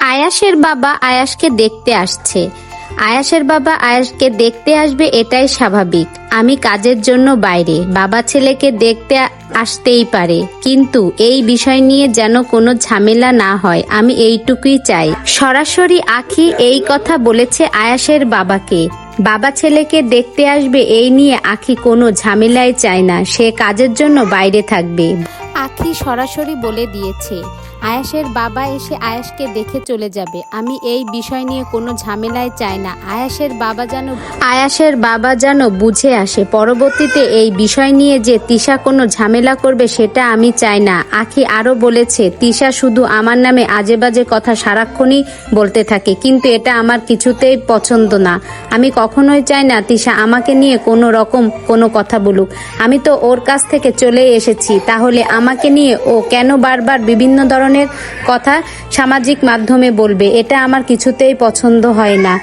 আয়াসের বাবা আয়াসকে দেখতে আসছে। আয়াসের বাবা আয়াসকে দেখতে আসবে এটাই স্বাভাবিক। আমি কাজের জন্য বাইরে, বাবা ছেলেকে দেখতে আসতেই পারে। কিন্তু এই বিষয় নিয়ে যেন কোনো ঝামেলা না হয়, আমি এইটুকুই চাই। সরাসরি আখি এই কথা বলেছে আয়াসের বাবাকে। বাবা ছেলেকে দেখতে আসবে এই নিয়ে আখি কোনো ঝামেলাই চায় না, সে কাজের জন্য বাইরে থাকবে। আখি সরাসরি বলে দিয়েছে, আয়াসের বাবা এসে আয়াসকে দেখে চলে যাবে। আমি এই বিষয় নিয়ে কোনো ঝামেলায় চাই না। আয়াসের বাবা যেন আয়াসের বাবা যেন বুঝে আসে। পরবর্তীতে এই বিষয় নিয়ে যে তিশা কোনো ঝামেলা করবে সেটা আমি চাই না। আখি আরও বলেছে, তিশা শুধু আমার নামে আজে বাজে কথা সারাক্ষণই বলতে থাকে, কিন্তু এটা আমার কিছুতেই পছন্দ না। আমি কখনোই চাই না তিশা আমাকে নিয়ে কোনো রকম কোনো কথা বলুক। আমি তো ওর কাছ থেকে চলে এসেছি, তাহলে আমাকে নিয়ে ও কেন বারবার বিভিন্ন ধরনের কথা সামাজিক মাধ্যমে বলবে, এটা আমার কিছুতেই পছন্দ হয় না।